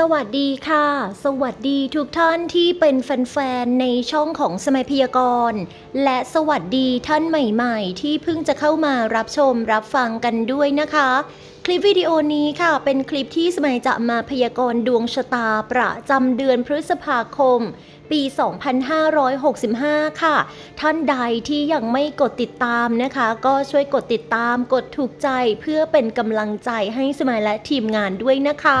สวัสดีค่ะ สวัสดีทุกท่านที่เป็นแฟนๆ ในช่องของสมัยพยากรณ์ และสวัสดีท่านใหม่ๆ ที่เพิ่งจะเข้ามารับชมรับฟังกันด้วยนะคะ คลิปวิดีโอนี้ค่ะ เป็นคลิปที่สมัยจะมาพยากรณ์ดวงชะตาประจำเดือนพฤษภาคม ปี 2565 ค่ะ ท่านใดที่ยังไม่กดติดตามนะคะ ก็ช่วยกดติดตามกดถูกใจเพื่อเป็นกำลังใจให้สมัยและทีมงานด้วยนะคะ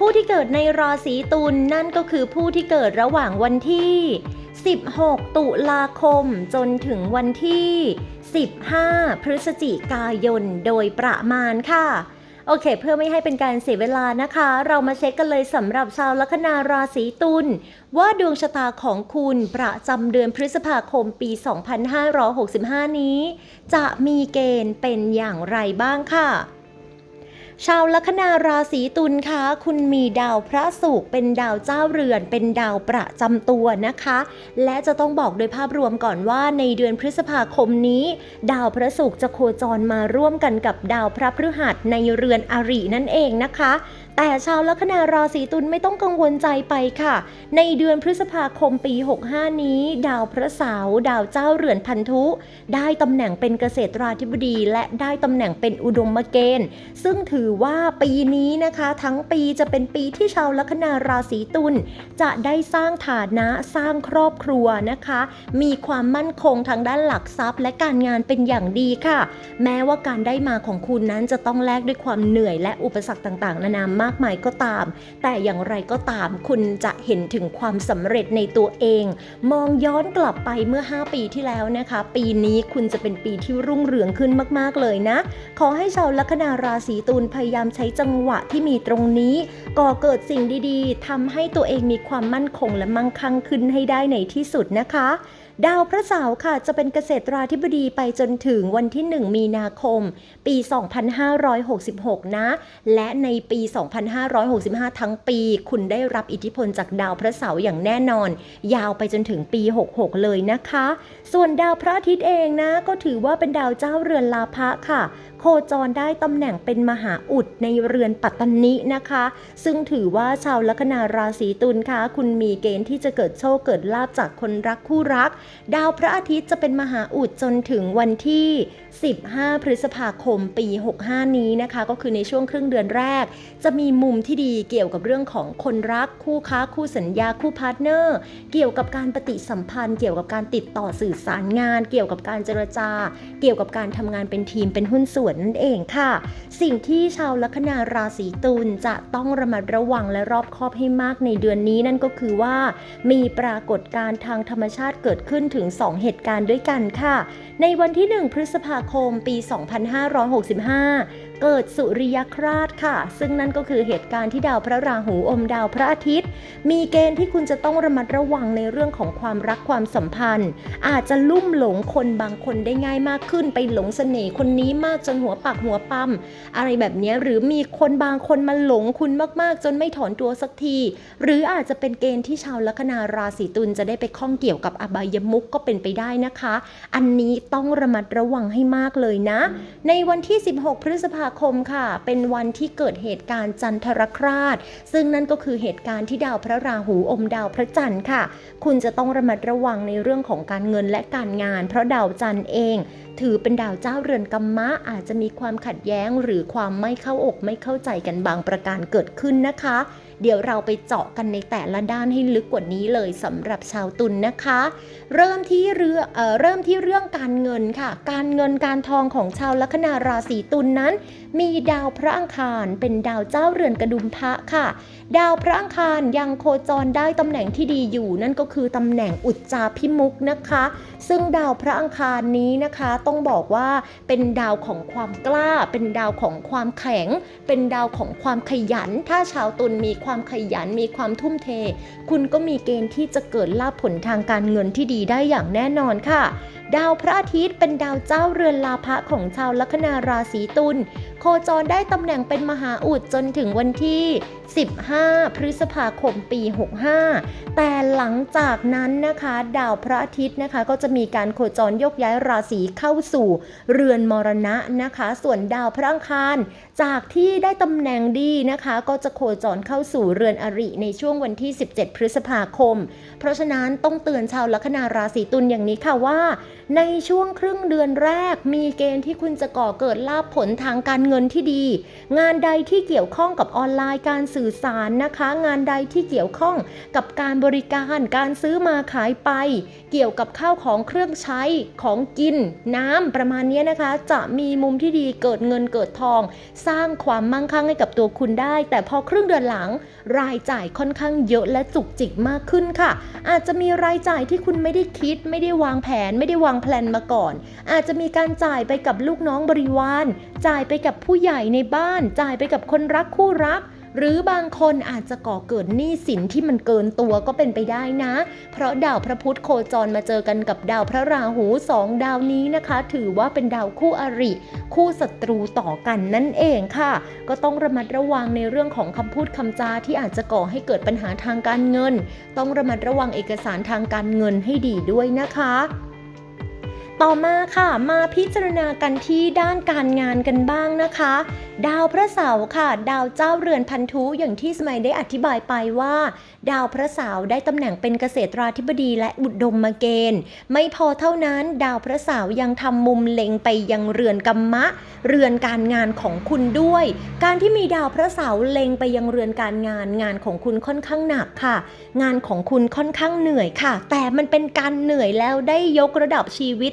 ผู้ที่เกิดในราศีตุลนั่นก็คือผู้ที่เกิดระหว่างวันที่ 16 ตุลาคมจนถึงวันที่ 15 พฤศจิกายนโดยประมาณค่ะโอเค เพื่อไม่ให้เป็นการเสียเวลานะคะ เรามาเช็คกันเลยสำหรับชาวลัคนาราศีตุลว่าดวงชะตาของคุณประจำเดือนพฤษภาคมปี 2565 นี้ จะมีเกณฑ์เป็นอย่างไรบ้างค่ะ ชาวลัคนาราศีตุลคะคุณมีดาวพระศุกร์เป็นดาวเจ้าเรือน เป็นดาวประจำตัวนะคะ และจะต้องบอกโดยภาพรวมก่อนว่าในเดือนพฤษภาคมนี้ ดาวพระศุกร์จะโคจรมาร่วมกันกับดาวพระพฤหัสในเรือนอรินั่นเองนะคะ แต่ชาวลัคนาราศีตุลไม่ต้องกังวลใจไปค่ะ ในเดือนพฤษภาคมปี 65 นี้ ดาวพระเสาร์ดาวเจ้าเรือนพันธุ ได้ตำแหน่งเป็นเกษตราธิบดีและได้ตำแหน่งเป็นอุดมมเกณฑ์ ซึ่งถือว่าปีนี้นะคะ ทั้งปีจะเป็นปีที่ชาวลัคนาราศีตุลจะได้สร้างฐานะสร้างครอบครัวนะคะ มีความมั่นคงทางด้านหลักทรัพย์ และการงานเป็นอย่างดีค่ะ แม้ว่าการได้มาของคุณนั้นจะต้องแลกด้วยความเหนื่อยและอุปสรรคต่างๆ นานามาากมายก็ตาม แต่อย่างไรก็ตามคุณจะเห็นถึงความสำเร็จในตัวเอง มองย้อนกลับไปเมื่อ 5 ปีที่แล้วนะคะ ปีนี้คุณจะเป็นปีที่รุ่งเรืองขึ้นมาก ๆ เลยนะ ขอให้ชาวลัคนาราศีตุลพยายามใช้จังหวะที่มีตรงนี้ ก่อเกิดสิ่งดีๆทำให้ตัวเองมีความมั่นคงและมั่งคั่งขึ้นให้ได้ในที่สุดนะคะ ดาวพระเสาร์ค่ะจะเป็นเกษตราธิบดีไปจนถึงวันที่ 1 มีนาคม ปี 2566 นะ และในปี 2565 ทั้งปี คุณได้รับอิทธิพลจากดาวพระเสาร์อย่างแน่นอน ยาวไปจนถึงปี 66 เลยนะคะ ส่วนดาวพระอาทิตย์เองนะ ก็ถือว่าเป็นดาวเจ้าเรือนลาภะค่ะ โคจรได้ตำแหน่งเป็นมหาอุดในเรือนปัตตนินะคะ ซึ่งถือว่าชาวลัคนาราศีตุลคะคุณมีเกณฑ์ที่จะเกิดโชคเกิดลาบจากคนรักคู่รักดาวพระอาทิตย์จะเป็นมหาอุดจนถึงวันที่ 15 พฤษภาคมปี 65 นี้นะคะ ก็คือในช่วงครึ่งเดือนแรก จะมีมุมที่ดีเกี่ยวกับเรื่องของคนรักคู่ค้าคู่สัญญาคู่พาร์ทเนอร์ เกี่ยวกับการปฏิสัมพันธ์ เกี่ยวกับการติดต่อสื่อสารงาน เกี่ยวกับการเจรจา เกี่ยวกับการทำงานเป็นทีมเป็นหุ้นส่วนนั่นเองค่ะ สิ่งที่ชาวลัคนาราศีตุลจะต้องระมัดระวังและรอบคอบให้มากในเดือนนี้นั่นก็คือว่า มีปรากฏการณ์ทางธรรมชาติเกิดขึ้นถึง 2 เหตุการณ์ด้วยกันค่ะ ในวันที่ 1 พฤษภาคมปี 2565 เกิดสุริยคราสค่ะ ซึ่งนั่นก็คือเหตุการณ์ที่ดาวพระราหูอมดาวพระอาทิตย์ มีเกณฑ์ที่คุณจะต้องระมัดระวังในเรื่องของความรักความสัมพันธ์ อาจจะลุ่มหลงคนบางคนได้ง่ายมากขึ้น ไปหลงเสน่ห์คนนี้มากจนหัวปากหัวปั๊มอะไรแบบนี้หรือมีคนบางคนมาหลงคุณมากๆ จนไม่ถอนตัวสักที หรืออาจจะเป็นเกณฑ์ที่ชาวลัคนาราศีตุลจะได้ไปข้องเกี่ยวกับอบายมุกก็เป็นไปได้นะคะ อันนี้ต้องระมัดระวังให้มากเลยนะ ในวันที่ 16 พฤษภาคมค่ะ เป็นวันที่เกิดเหตุการณ์จันทรคราสซึ่งนั่นก็คือเหตุการณ์ที่ดาวพระราหูอมดาวพระจันทร์ค่ะ คุณจะต้องระมัดระวังในเรื่องของการเงินและการงาน เพราะดาวจันทร์เอง ถือเป็นดาวเจ้าเรือนกัมมะอาจจะมีความขัดแย้งหรือความไม่เข้าอกไม่เข้าใจกันบางประการเกิดขึ้นนะคะ เดี๋ยวเราไปเจาะกันในแต่ละด้านให้ลึกกว่านี้เลยสำหรับชาวตุลนนะคะ เริ่มที่เรื่องเอ่อเริ่มที่เรื่องการเงินค่ะ การเงินการทองของชาวลัคนาราศีตุลนนั้น มีดาวพระอังคาร เป็นดาวเจ้าเรือนกระดุมพระค่ะ ดาวพระอังคารยังโคจรได้ตำแหน่งที่ดีอยู่ นั่นก็คือตำแหน่งอุจจาพิมุกนะคะ ซึ่งดาวพระอังคารนี้นะคะต้องบอกว่าเป็นดาวของความกล้า เป็นดาวของความแข็ง เป็นดาวของความขยัน ถ้าชาวตุลมีความขยันมีความทุ่มเท คุณก็มีเกณฑ์ที่จะเกิดลาภผลทางการเงินที่ดีได้อย่างแน่นอนค่ะ ดาวพระอาทิตย์เป็นดาวเจ้าเรือนลาภะของชาวลัคนาราศีตุลโคจรได้ตำแหน่งเป็นมหาอุดจนถึงวันที่ 15 พฤษภาคมปี 65 แต่หลังจากนั้นนะคะ ดาวพระอาทิตย์นะคะ ก็จะมีการโคจรยกย้ายราศีเข้าสู่เรือนมรณะนะคะ ส่วนดาวพระอังคาร จากที่ได้ตำแหน่งดีนะคะ ก็จะโคจรเข้าสู่เรือนอริในช่วงวันที่ 17 พฤษภาคมเพราะฉะนั้นต้องเตือนชาวลัคนาราศีตุลอย่างนี้ค่ะว่า ในช่วงครึ่งเดือนแรก มีเกณฑ์ที่คุณจะก่อเกิดลาภผลทางการเงินที่ดี งานใดที่เกี่ยวข้องกับออนไลน์การสื่อสารนะคะ งานใดที่เกี่ยวข้องกับการบริการการซื้อมาขายไป เกี่ยวกับข้าวของเครื่องใช้ของกินน้ำประมาณนี้นะคะ จะมีมุมที่ดีเกิดเงินเกิดทอง สร้างความมั่งคั่งให้กับตัวคุณได้ แต่พอครึ่งเดือนหลังรายจ่ายค่อนข้างเยอะและจุกจิกมากขึ้นค่ะอาจจะมีรายจ่ายที่คุณไม่ได้คิด ไม่ได้วางแผน ไม่ได้วางแผนมาก่อน อาจจะมีการจ่ายไปกับลูกน้องบริวาร จ่ายไปกับผู้ใหญ่ในบ้าน จ่ายไปกับคนรักคู่รัก หรือบางคนอาจจะก่อเกิดหนี้สินที่มันเกินตัวก็เป็นไปได้นะ เพราะดาวพระพุธโคจรมาเจอกันกับดาวพระราหูสองดาวนี้นะคะ ถือว่าเป็นดาวคู่อริ คู่ศัตรูต่อกันนั่นเองค่ะ ก็ต้องระมัดระวังในเรื่องของคำพูดคำจาที่อาจจะก่อให้เกิดปัญหาทางการเงิน ต้องระมัดระวังเอกสารทางการเงินให้ดีด้วยนะคะ ต่อมาค่ะมาพิจารณากันที่ด้านการงานกันบ้างนะคะ ดาวพระเสาร์ค่ะ ดาวเจ้าเรือนพันธุอย่างที่สมัยได้อธิบายไปว่า ดาวพระเสาร์ได้ตำแหน่งเป็นเกษตราธิบดีและอุดมมาเกณฑ์ ไม่พอเท่านั้น ดาวพระเสาร์ยังทำมุมเล็งไปยังเรือนกรรมะ เรือนการงานของคุณด้วย การที่มีดาวพระเสาร์เล็งไปยังเรือนการงานงานของคุณค่อนข้างหนักค่ะ งานของคุณค่อนข้างเหนื่อยค่ะ แต่มันเป็นการเหนื่อยแล้วได้ยกระดับชีวิต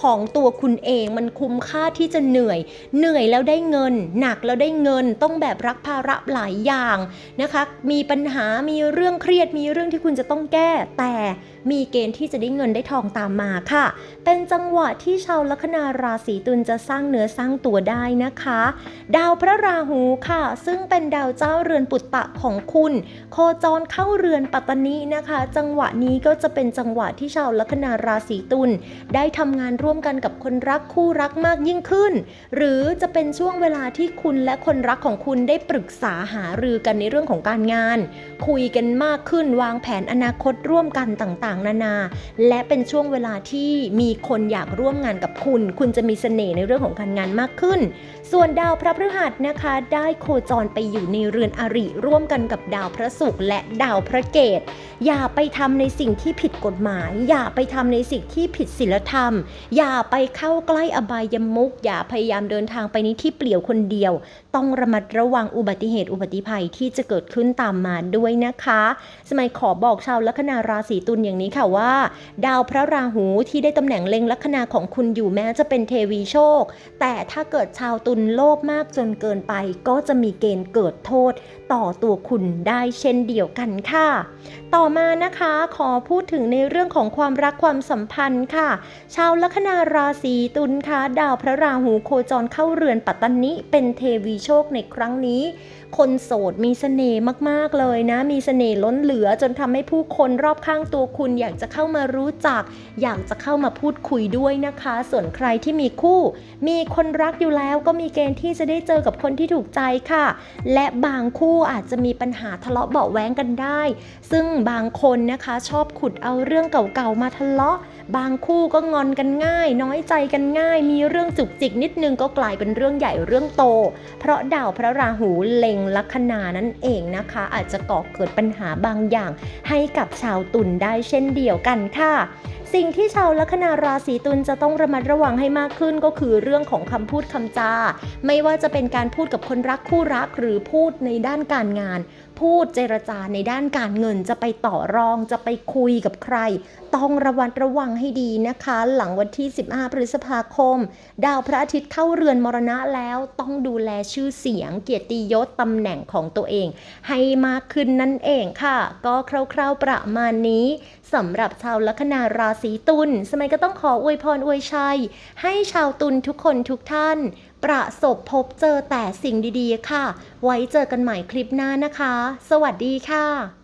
ของตัวคุณเองมันคุ้มค่าที่จะเหนื่อย เหนื่อยแล้วได้เงิน หนักแล้วได้เงินต้องแบบรักภาระหลายอย่างนะคะ มีปัญหามีเรื่องเครียดมีเรื่องที่คุณจะต้องแก้ แต่มีเกณฑ์ที่จะได้เงินได้ทองตามมาค่ะ เป็นจังหวะที่ชาวลัคนาราศีตุลจะสร้างเนื้อสร้างตัวได้นะคะ ดาวพระราหูค่ะ ซึ่งเป็นดาวเจ้าเรือนปุตตะของคุณ โคจรเข้าเรือนปัตตานีนะคะ จังหวะนี้ก็จะเป็นจังหวะที่ชาวลัคนาราศีตุลได้ทำงานร่วมกันกับคนรักคู่รักมากยิ่งขึ้น หรือจะเป็นช่วงเวลาที่คุณและคนรักของคุณได้ปรึกษาหารือกันในเรื่องของการงาน คุยกันมากขึ้นวางแผนอนาคตร่วมกันต่างๆ นานา และเป็นช่วงเวลาที่มีคนอยากร่วมงานกับคุณ คุณจะมีเสน่ห์ในเรื่องของการงานมากขึ้น ส่วนดาวพระพฤหัสนะคะ ได้โคจรไปอยู่ในเรือนอริร่วมกันกับดาวพระศุกร์และดาวพระเกตอย่าไปทำในสิ่งที่ผิดกฎหมาย อย่าไปทำในสิ่งที่ผิดศีลธรรมอย่าไปเข้าใกล้อบายมุก อย่าพยายามเดินทางไปในที่เปลี่ยวคนเดียว ต้องระมัดระวังอุบัติเหตุอุบัติภัยที่จะเกิดขึ้นตามมาด้วยนะคะ สมัยขอบอกชาวลัคนาราศีตุลอย่างนี้ค่ะว่า ดาวพระราหูที่ได้ตำแหน่งเล็งลัคนาของคุณอยู่แม้จะเป็นเทวีโชค แต่ถ้าเกิดชาวตุลโลภมากจนเกินไป ก็จะมีเกณฑ์เกิดโทษ ต่อตัวคุณได้เช่นเดียวกันค่ะ ต่อมานะคะขอพูดถึงในเรื่องของความรักความสัมพันธ์ค่ะ ชาวลัคนาราศีตุลคะดาวพระราหูโคจรเข้าเรือนปัตตานิเป็นเทวีโชคในครั้งนี้ คนโสดมีเสน่ห์มากๆเลยนะ มีเสน่ห์ล้นเหลือจนทำให้ผู้คนรอบข้างตัวคุณอยากจะเข้ามารู้จัก อยากจะเข้ามาพูดคุยด้วยนะคะ ส่วนใครที่มีคู่ มีคนรักอยู่แล้วก็มีเกณฑ์ที่จะได้เจอกับคนที่ถูกใจค่ะ และบางคู่อาจจะมีปัญหาทะเลาะเบาะแว้งกันได้ ซึ่งบางคนนะคะชอบขุดเอาเรื่องเก่าๆมาทะเลาะ บางคู่ก็งอนกันง่าย น้อยใจกันง่าย มีเรื่องจุกจิกนิดนึงก็กลายเป็นเรื่องใหญ่เรื่องโต เพราะดาวพระราหูเล็งลัคนานั่นเองนะคะ อาจจะก่อเกิดปัญหาบางอย่าง ให้กับชาวตุลได้เช่นเดียวกันค่ะสิ่งที่ชาวลัคนาราศีตุลจะต้องระมัดระวังให้มากขึ้นก็คือเรื่องของคำพูดคำจา ไม่ว่าจะเป็นการพูดกับคนรักคู่รักหรือพูดในด้านการงาน พูดเจรจาในด้านการเงินจะไปต่อรองจะไปคุยกับใคร ต้องระวัดระวังให้ดีนะคะ หลังวันที่ 15 พฤษภาคม ดาวพระอาทิตย์เข้าเรือนมรณะแล้วต้องดูแลชื่อเสียง เกียรติยศตำแหน่งของตัวเอง ให้มากขึ้นนั่นเองค่ะ ก็คร่าวๆประมาณนี้สำหรับชาวลัคนาราศีตุลสมัยก็ต้องขออวยพรอวยชัย ให้ชาวตุลทุกคนทุกท่าน ประสบพบเจอแต่สิ่งดีๆค่ะ ไว้เจอกันใหม่คลิปหน้านะคะ สวัสดีค่ะ